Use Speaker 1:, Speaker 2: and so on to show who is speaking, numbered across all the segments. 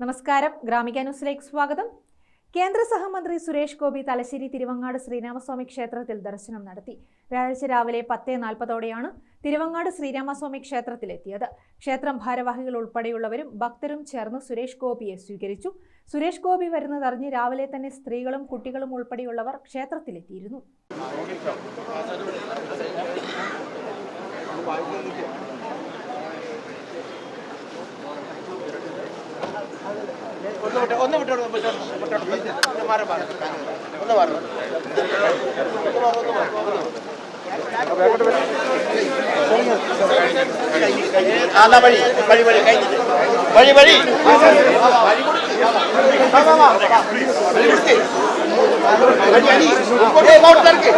Speaker 1: നമസ്കാരം. ഗ്രാമിക ന്യൂസിലേക്ക് സ്വാഗതം. കേന്ദ്ര സഹമന്ത്രി സുരേഷ് ഗോപി തലശ്ശേരി തിരുവങ്ങാട് ശ്രീരാമസ്വാമി ക്ഷേത്രത്തിൽ ദർശനം നടത്തി. വ്യാഴാഴ്ച രാവിലെ പത്ത് നാൽപ്പതോടെയാണ് തിരുവങ്ങാട് ശ്രീരാമസ്വാമി ക്ഷേത്രത്തിലെത്തിയത് ക്ഷേത്രം ഭാരവാഹികൾ ഉൾപ്പെടെയുള്ളവരും ഭക്തരും ചേർന്ന് സുരേഷ് ഗോപിയെ സ്വീകരിച്ചു. സുരേഷ് ഗോപി വരുന്നതറിഞ്ഞ് രാവിലെ തന്നെ സ്ത്രീകളും കുട്ടികളും ഉൾപ്പെടെയുള്ളവർ ക്ഷേത്രത്തിലെത്തിയിരുന്നു
Speaker 2: ഒന്ന് വിട്ട് ഒന്ന് വിട്ടോളൂ ഒന്ന് മാറി മാറി. ഒന്ന് മാറി. എന്നാ വഴി വഴി വഴി കഴിഞ്ഞിട്ട്. വഴി വഴി. വഴി. ഇങ്ങോട്ട് തിരക്ക്.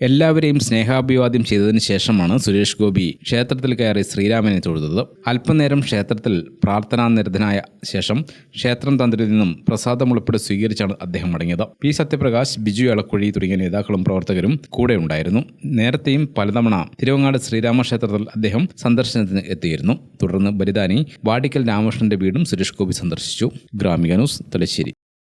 Speaker 3: എല്ലാവരെയും സ്നേഹാഭിവാദ്യം ചെയ്തതിനു ശേഷമാണ് സുരേഷ് ഗോപി ക്ഷേത്രത്തിൽ കയറി ശ്രീരാമനെ തൊഴുതത്. അല്പനേരം ക്ഷേത്രത്തിൽ പ്രാർത്ഥനാനിരതനായ ശേഷം ക്ഷേത്രം തന്ത്രിയിൽ നിന്നും പ്രസാദം ഉൾപ്പെടെ സ്വീകരിച്ചാണ് അദ്ദേഹം മടങ്ങിയത്. പി. സത്യപ്രകാശ് ബിജു എളക്കുഴി തുടങ്ങിയ നേതാക്കളും പ്രവർത്തകരും കൂടെ ഉണ്ടായിരുന്നു. നേരത്തെയും പലതവണ തിരുവങ്ങാട് ശ്രീരാമ ക്ഷേത്രത്തിൽ അദ്ദേഹം സന്ദർശനത്തിന് എത്തിയിരുന്നു. തുടർന്ന് ബലിദാനി വാടിക്കൽ രാമകൃഷ്ണന്റെ വീടും സുരേഷ് ഗോപി സന്ദർശിച്ചു. ഗ്രാമിക ന്യൂസ് തലശ്ശേരി.